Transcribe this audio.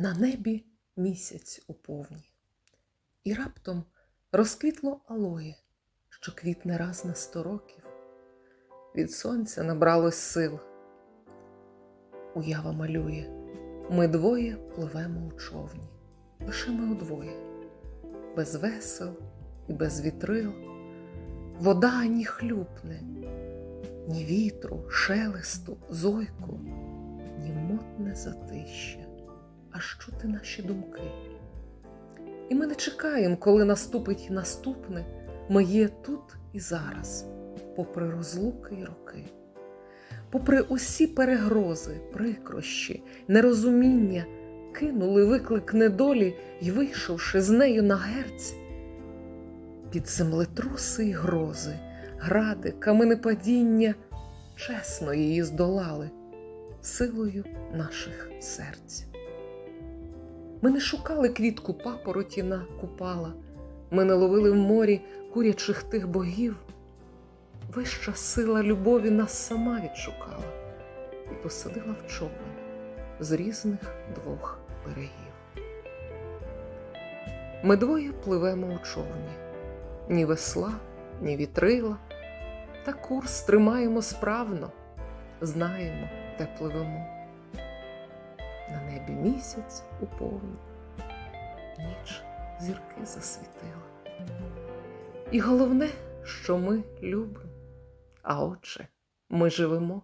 На небі місяць у повні, і раптом розквітло алоє, що квітне раз на сто років. Від сонця набралось сил. Уява малює, ми двоє пливемо у човні, лише ми удвоє, без весел і без вітрил, вода ані хлюпне, ні вітру, шелесту, зойку, ні мотне затища, аж чути наші думки. І ми не чекаємо, коли наступить наступне, ми є тут і зараз, попри розлуки й роки, попри усі перегрози, прикрощі, нерозуміння, кинули виклик недолі й, вийшовши з нею на герць, під землетруси й грози, гради, каменепадіння, чесно її здолали силою наших серць. Ми не шукали квітку папороті на купала, ми не ловили в морі курячих тих богів. Вища сила любові нас сама відшукала і посадила в човен з різних двох берегів. Ми двоє пливемо у човні, ні весла, ні вітрила, та курс тримаємо справно, знаємо, де пливемо. На небі місяць у повні, ніч зірки засвітила. І головне, що ми любимо, а отже, ми живемо.